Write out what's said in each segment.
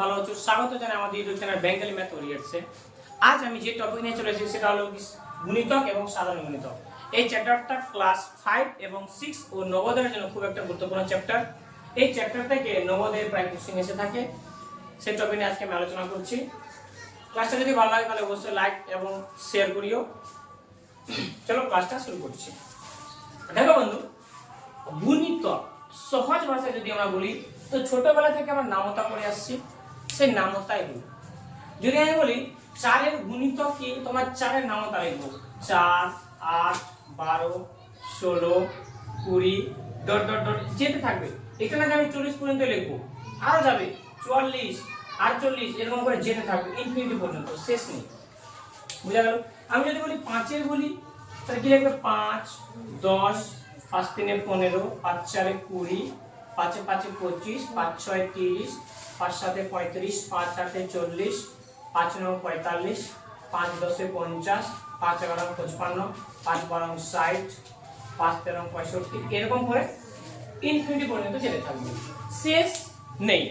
ভালো আছো? স্বাগত জানাই আমাদের ইউটিউব চ্যানেল বেঙ্গলি ম্যাথ আজ আমি যে টপিক নিয়ে চলে এসেছি সেটা হলো গুণিতক এবং সাধারণ গুণিতক। এই চ্যাপ্টারটা ক্লাস ফাইভ এবং সিক্স ও নবোদয়ের জন্য খুব একটা গুরুত্বপূর্ণ চ্যাপ্টার এই চ্যাপ্টার থেকে নবোদয়ের প্রায় কোশ্চেন এসে থাকে। সেই টপিক নিয়ে আজকে আমি আলোচনা করছি। ক্লাসটা যদি ভালো লাগে তাহলে অবশ্যই লাইক এবং শেয়ার করিও। চলো ক্লাসটা শুরু করছি। দেখো বন্ধু, গুণিতক সহজ ভাষায় যদি আমরা বলি, তো ছোটবেলা থেকে আমরা নামতা করে আসছি। সেই নামতাই রূপ যদি আমি বলি, চারের গুণিতক কি, তোমার চারের নামতা লিখব চার, আট, বারো, ষোলো, কুড়ি, ডট ডট ডট, যেতে থাকবে। এখানে আমি চল্লিশ পর্যন্ত লিখব। আরও যাবে, চুয়াল্লিশ, আটচল্লিশ, এরকম করে যেতে থাকবে ইনফিনিটি পর্যন্ত, শেষ নেই। বুঝা গেল? আমি যদি বলি পাঁচের বলি, তাহলে কি লিখবে? পাঁচ, দশ, পাঁচ তিনে পনেরো, পাঁচ চারে কুড়ি পাঁচে পাঁচে পঁচিশ, পাঁচ ছয় তিরিশ, পাঁচ সাতে পঁয়ত্রিশ, পাঁচ আটে চল্লিশ, পাঁচ নয় পঁয়তাল্লিশ, পাঁচ দশে পঞ্চাশ, পাঁচ এগারো পঁচপান্ন, পাঁচ বারো ষাট, পাঁচ তেরো পঁয়ষট্টি, এরকম করে ইনফিনিটি পর্যন্ত যেতে থাকবে। শেষ নেই।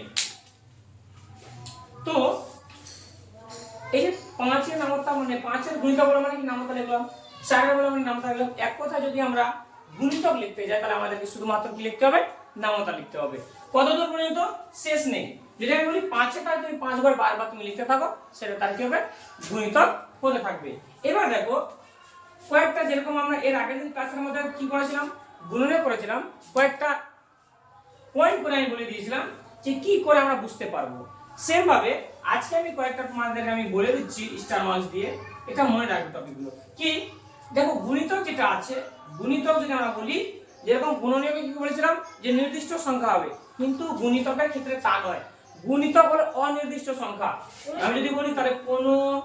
তো এই যে পাঁচের নামতা মানে পাঁচের গুণিতক বলে মানে কি নামতা লিখলাম? চারের বলে মানে নামতা লিখলাম। এক কথা যদি আমরা গুণিতক লিখতে যাই, তাহলে আমাদেরকে শুধুমাত্র কি লিখতে হবে? নামতা লিখতে হবে। কত দূর পর্যন্ত? শেষ নেই। যদি আমি বলি পাঁচে তার তুমি পাঁচবার, বারবার তুমি লিখতে থাকো, সেটা তার কি হবে? গুণিতক হতে থাকবে। এবার দেখো, কয়েকটা যেরকম আমরা এর আগের দিন ক্লাসের মধ্যে কি করেছিলাম গুণনে করেছিলাম কয়েকটা পয়েন্ট করে আমি বলে দিয়েছিলাম যে কি করে আমরা বুঝতে পারব। সেম ভাবে আজকে আমি কয়েকটা তোমাদের আমি বলে দিচ্ছি স্টার মার্কস দিয়ে। এটা মনে রাখবে টপিকগুলো কি? দেখো, গুণিতক যেটা আছে, গুণিতক যদি আমরা বলি যেরকম গুণনীয়কে কি বলেছিলাম? যে নির্দিষ্ট সংখ্যা হবে। কিন্তু গুণিতকের ক্ষেত্রে তা নয়। গুণিতক হলো অনির্দিষ্ট সংখ্যা। আমি যদি বলি, তাহলে কোন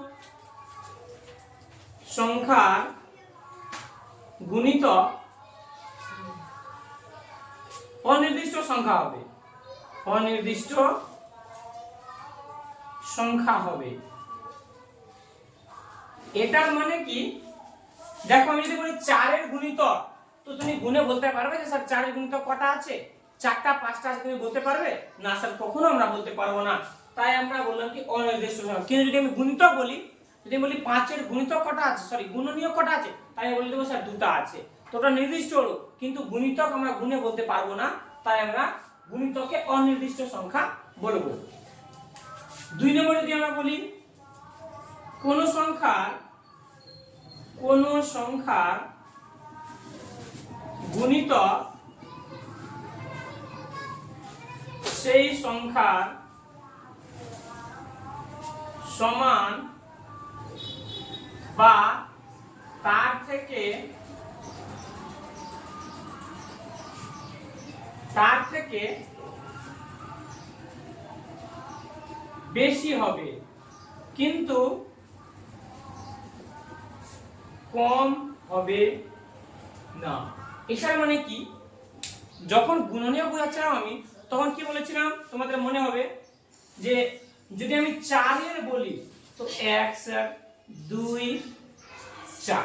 সংখ্যা গুণিত অনির্দিষ্ট সংখ্যা হবে। অনির্দিষ্ট সংখ্যা হবে। এটার মানে কি? দেখো, আমি যদি বলি, চারের গুণিতক তো তুমি গুণে বলতে পারবে যে স্যার চারের গুণিতক কটা আছে? চারটা, পাঁচটা আছে তুমি বলতে পারবে? না স্যার, কখনো আমরা বলতে পারব না। তাই আমরা বললাম কি অনির্দিষ্ট কিন্তু যদি আমি গুণিতক বলি, যদি বলি পাঁচের গুণিতক কটা আছে? সরি গুণনীয় কটা আছে? তাই আমি বলে দেবো স্যার, দুটা আছে। তো ওটা নির্দিষ্ট হলো, কিন্তু গুণিতক আমরা গুণে বলতে পারব না। তাই আমরা গুণিতকে অনির্দিষ্ট সংখ্যা বলব। দুই নম্বর যদি আমরা বলি, কোন সংখ্যার কোন সংখ্যার গুণিতক সেই সংখ্যার সমান বা তার থেকে তার থেকে বেশি হবে। কিন্তু কম হবে না। এছাড়া মানে কি? যখন গুণনীয় বোঝাচ্ছিলাম আমি, তখন কি বলেছিলাম? তোমাদের মনে হবে যে যদি আমি চারের বলি, তো এক স্যার দুই, চার।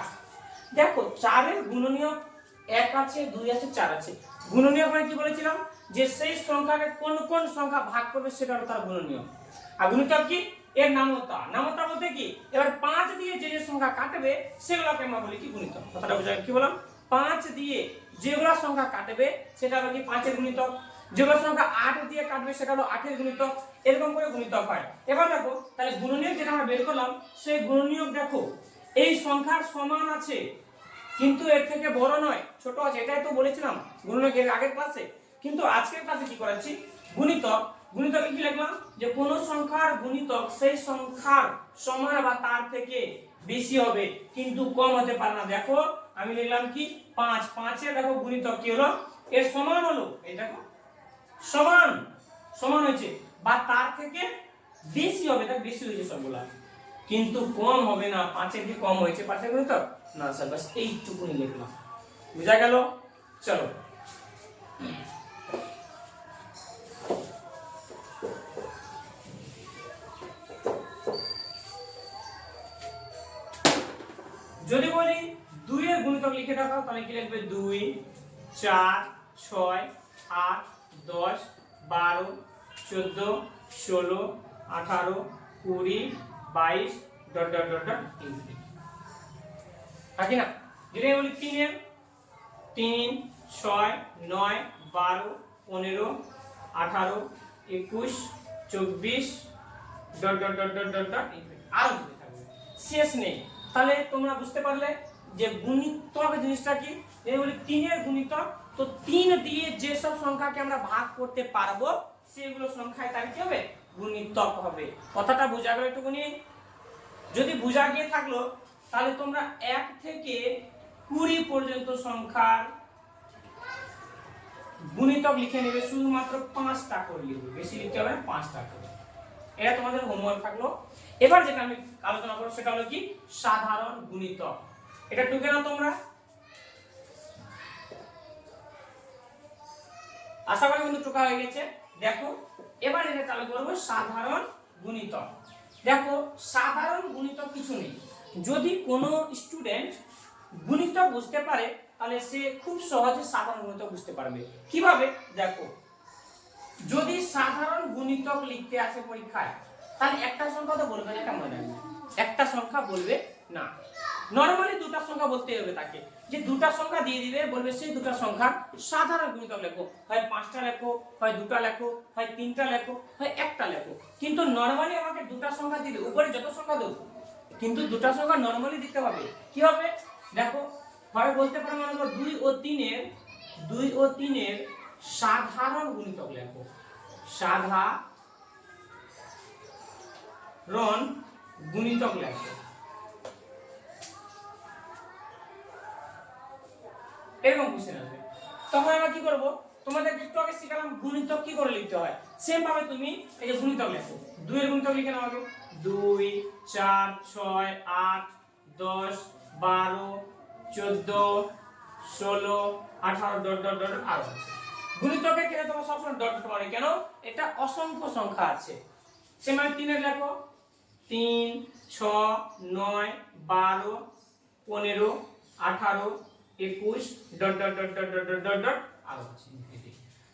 দেখো, চারের গুণনীয় এক আছে, দুই আছে, চার আছে। গুণনীয় মানে কি বলেছিলাম? যে সেই সংখ্যাকে কোন কোন সংখ্যা ভাগ করবে সেটা হলো তার গুণনীয়। আর গুণিতক কি? এর নামতা। নামতা বলতে কি? এবার পাঁচ দিয়ে যে যে সংখ্যা কাটবে, সেগুলোকে আমরা বলি কি গুণিতক। কথাটা বোঝা? কি বললাম? পাঁচ দিয়ে যেগুলো সংখ্যা কাটবে, সেটা হলো কি পাঁচের গুণিতক। যেগুলো সংখ্যা আট দিয়ে কাটবে, সেটা হলো আটের গুণিতক। এরকম করে গুণিতক হয়। এবার দেখো, তাহলে গুণনীয়ক যেটা আমরা বের করলাম, সেই গুণনীয়ক দেখো, এই সংখ্যার সমান আছে, কিন্তু এর থেকে বড় নয়, ছোট আছে, এটাই তো বলেছিলাম গুণনীয়ক এর আগের ক্লাসে কিন্তু আজকের ক্লাসে কি করাচ্ছি গুণিতক, গুণিতকে কি লিখলাম? যে কোন সংখ্যার গুণিতক সেই সংখ্যার সমান বা তার থেকে বেশি হবে, কিন্তু কম হতে পারে না। দেখো, আমি লিখলাম কি? পাঁচ। পাঁচের দেখো গুণিতক কি হলো? এর সমান হলো, এই দেখো, সমান সমান হয়েছে। বা তার থেকে বেশি হবে, তার বেশি হয়েছে সবগুলা। কিন্তু কম হবে না পাঁচের কি কম হয়েছে? পাঁচের গুণিতক? না, স্যার বাস এইটুকুনি লিখলাম। বুঝা গেল? চলো। লিখে রাখো তাহলে কি লিখবে? দুই, চার, ছয়, আট, দশ, বারো, চোদ্দ, ষোলো, আঠারো, কুড়ি, বাইশ, dot dot dot dot infinity আছে না? যদি আমি বলি তিনের তিন, ছয়, নয়, বারো, পনেরো, আঠারো, একুশ, চব্বিশ, dot dot dot dot dot dot infinity আরও যদি থাকবে শেষ নেই। তাহলে তোমরা বুঝতে পারলে যে গুণিতক জিনিসটা কি? এই বলি তিনের গুণিতক। তো তিন দিয়ে যেসব সংখ্যাকে আমরা ভাগ করতে পারব, সেগুলো সংখ্যায় তার কি হবে? গুণিতক হবে। কথাটা বোঝা গেল একটুখানি? যদি বোঝা গিয়ে থাকল, তাহলে তোমরা এক থেকে কুড়ি পর্যন্ত সংখ্যার গুণিতক লিখে নেবে, শুধুমাত্র পাঁচটা করে লিখবে। বেশি লিখতে হবে পাঁচটা করে। এটা তোমাদের হোমওয়ার্ক থাকল। এবার যেটা আমি আলোচনা করব, সেটা হলো কি? সাধারণ গুণিতক। এটা টুকে নাও তোমরা। আশা করি কিন্তু টুকা হয়ে গেছে। দেখো, এবার এটা চালু করব সাধারণ গুণিতক। দেখো, সাধারণ গুণিতক কিছু নেই। যদি কোনো স্টুডেন্ট গুণিতক বুঝতে পারে, তাহলে সে খুব সহজে সাধারণ গুণিতক বুঝতে পারবে। কীভাবে? দেখো, যদি সাধারণ গুণিতক লিখতে আছে পরীক্ষায়, তাহলে একটা সংখ্যা তো বলবে না এটা মনে রাখবে একটা সংখ্যা বলবে না। নরমালি দুটা সংখ্যা বলতে হবে তাকে। যে দুটা সংখ্যা দিয়ে দিবে, বলবে সেই দুটা সংখ্যা সাধারণ গুণিতক লেখো। হয় পাঁচটা লেখো, হয় দুটা লেখো, হয় তিনটা লেখো, হয় একটা লেখো। কিন্তু নর্মালি আমাকে দুটা সংখ্যা দিবে, উপরে যত সংখ্যা দেবো, কিন্তু দুটা সংখ্যা নর্মালি দিতে হবে। কি হবে? দেখো হয় বলতে পারো মনে করো, দুই ও তিনের, দুই ও তিনের সাধারণ গুণিতক লেখো। সাধারণ গুণিতক লেখো। তখন আমরা কি করব? তোমাদের একটু আগে শিখালাম গুণিতক কি করে লিখতে হয়। সেম ভাবে তুমি এই যে গুণিতক লেখো। দুই এর গুণিতক লিখে নাও আগে। দুই, চার, ছয়, আট, দশ, বারো, চোদ্দ, ষোলো, আঠারো, ডট ডট ডট, আরও গুণিতকে কেন তোমার সবসময় ডট ডট মানে কেন? এটা অসংখ্য সংখ্যা আছে। সে মানে তিনের লেখো। তিন, ছ, নয়, বারো, পনেরো, আঠারো একুশ, dot dot dot dot dot dot dot dot, আরও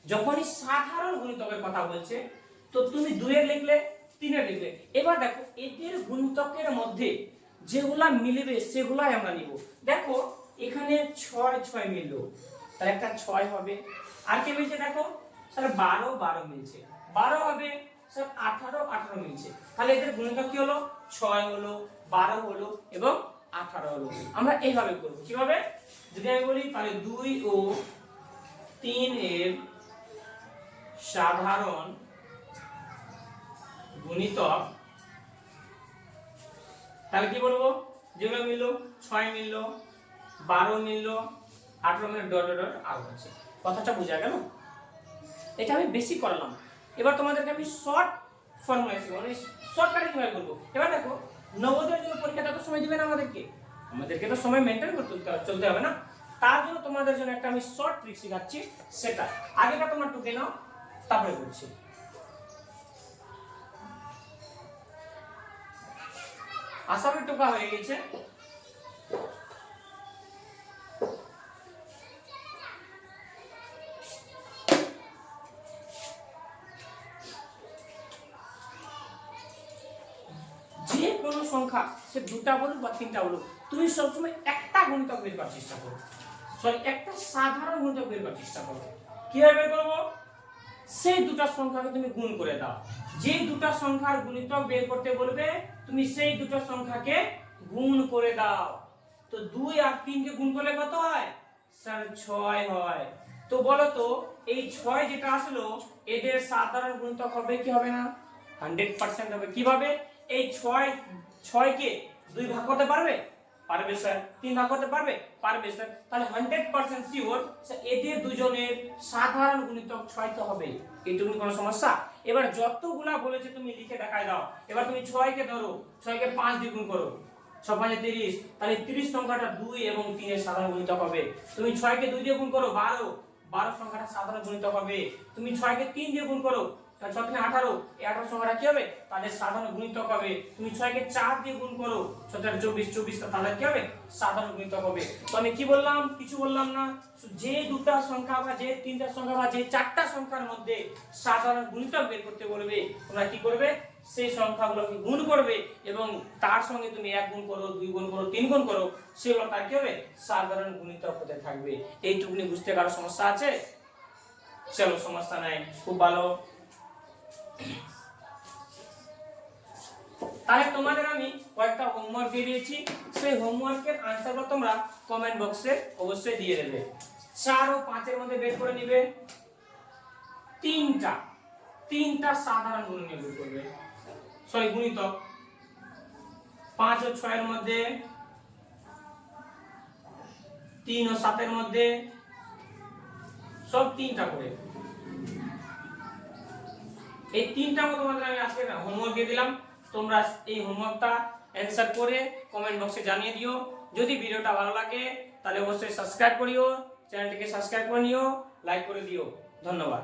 যখনই সাধারণ গুণিতকের কথা বলছে, তো তুমি দুয়ের লিখলে, তিনের লিখলে। এবার দেখো, এদের গুণিতকের মধ্যে যেগুলা মিলবে, সেগুলাই আমরা নিব। দেখো, এখানে ছয় ছয় মিললো। তাহলে একটা ছয় হবে। আর কি মিলছে দেখো? স্যার, বারো বারো মিলছে। বারো হবে, স্যার, আঠারো আঠারো মিলছে। তাহলে এদের গুণিতক কি হলো? ছয় হলো, বারো হলো, এবং আঠারো আমরা এইভাবে করব। কীভাবে? যদি আমি বলি, তাহলে দুই ও তিন এর সাধারণ গুণিতক, তাহলে কি বলব? যেগুলো মিললো, ছয় মিললো, বারো মিললো, আঠারো মিললো ডট ডট ডট, আরও আছে কথাটা বোঝা গেল? এটা আমি বেশি করলাম। এবার তোমাদেরকে আমি শর্ট ফর্মুলা শিখব। মানে শর্টকাটে কীভাবে করব? এবার দেখো নবোদয়ের জন্য পরীক্ষাটা তো সময় দিবে না আমাদেরকে। আমাদেরকে তো সময় মেনটেন করতে চলতে হবে না। তার জন্য তোমাদের জন্য একটা আমি শর্ট ট্রিক শেখাচ্ছি সেটা। আগেটা তোমার টুকে নাও, তারপরে বলছি। আসামি টোকা হয়ে গেছে। দুটা বলুক বা তিনটা বলুক তুমি সবসময় একটা গুণিতক বের করার চেষ্টা করো। সরি একটা সাধারণ গুণিতক বের করার চেষ্টা করো। কীভাবে বের করব? সেই দুটা সংখ্যাকে তুমি গুণ করে দাও। যে দুটা সংখ্যার গুণিতক বের করতে বলবে, তুমি সেই দুটো সংখ্যাকে গুণ করে দাও। তো দুই আর তিনকে গুণ করলে কত হয়? স্যার ছয় হয়। তো বলো তো, এই ছয় যেটা আসলো, এদের সাধারণ গুণিতক হবে কি হবে না? হান্ড্রেড পার্সেন্ট হবে। কীভাবে? এই ছয়, ছয়কে দুই ভাগ করতে পারবে? পারবে, স্যার। তিন ভাগ করতে পারবে? পারবে, স্যার। তাহলে হান্ড্রেড পার্সেন্ট শিওর এদের দুজনের সাধারণ গুণিতক ছয় তো হবে। এইটুকু কোনো সমস্যা? এবার যতগুলা বলেছে তুমি লিখে দেখায় দাও। এবার তুমি ছয়কে ধরো। ছয়কে পাঁচ দিয়ে গুণ করো। ছ পাঁচে তিরিশ। তাহলে তিরিশ সংখ্যাটা দুই এবং তিনের সাধারণ গুণিতক হবে। তুমি ছয়কে দুই দিয়ে গুণ করো, বারো। বারো সংখ্যাটা সাধারণ গুণিতক হবে। তুমি ছয়কে তিন দিয়ে গুণ করো। তাহলে ছয় তিনে আঠারো, এই আঠারো সংখ্যাটা কি হবে? তাদের সাধারণ গুণিতক হবে। তুমি ছয়কে চার দিয়ে গুণ করো চার চব্বিশ চব্বিশ তাহলে কি হবে? সাধারণ গুণিতক হবে। তো আমি কি বললাম? কিছু বললাম না। যে দুটা সংখ্যা বা যে তিনটা সংখ্যা বা যে চারটা সংখ্যার মধ্যে সাধারণ গুণিতক বের করতে বলবে, তোমরা কি করবে? সেই সংখ্যাগুলোকে গুণ করবে এবং তার সঙ্গে তুমি এক গুণ করো, দুই গুণ করো, তিন গুণ করো, সেগুলো তার কি হবে? সাধারণ গুণিতক হতে থাকবে। এইটুকুনি বুঝতে কারও সমস্যা আছে? চলো, সমস্যা নাই। খুব ভালো। তাহলে তোমাদের আমি কয়েকটা হোমওয়ার্ক দিয়ে দিয়েছি। সেই হোমওয়ার্কের আনসারগুলো তোমরা কমেন্ট বক্সে অবশ্যই দিয়ে দেবে। চার ও পাঁচের মধ্যে বের করে নিবে। তিনটা তিনটা সাধারণ গুণনীয় বের করবে। সরি গুণিতক। পাঁচ ও ছয়ের মধ্যে, তিন ও সাতের মধ্যে, সব তিনটা করে। এই তিনটা মতো তোমাদের আমি আজকে হোমওয়ার্ক দিয়ে দিলাম। তোমরা এই হোমওয়ার্কটা অ্যান্সার করে কমেন্ট বক্সে জানিয়ে দিও। যদি ভিডিওটা ভালো লাগে, তাহলে অবশ্যই সাবস্ক্রাইব করিও চ্যানেলটিকে সাবস্ক্রাইব করে নিও লাইক করে দিও। ধন্যবাদ।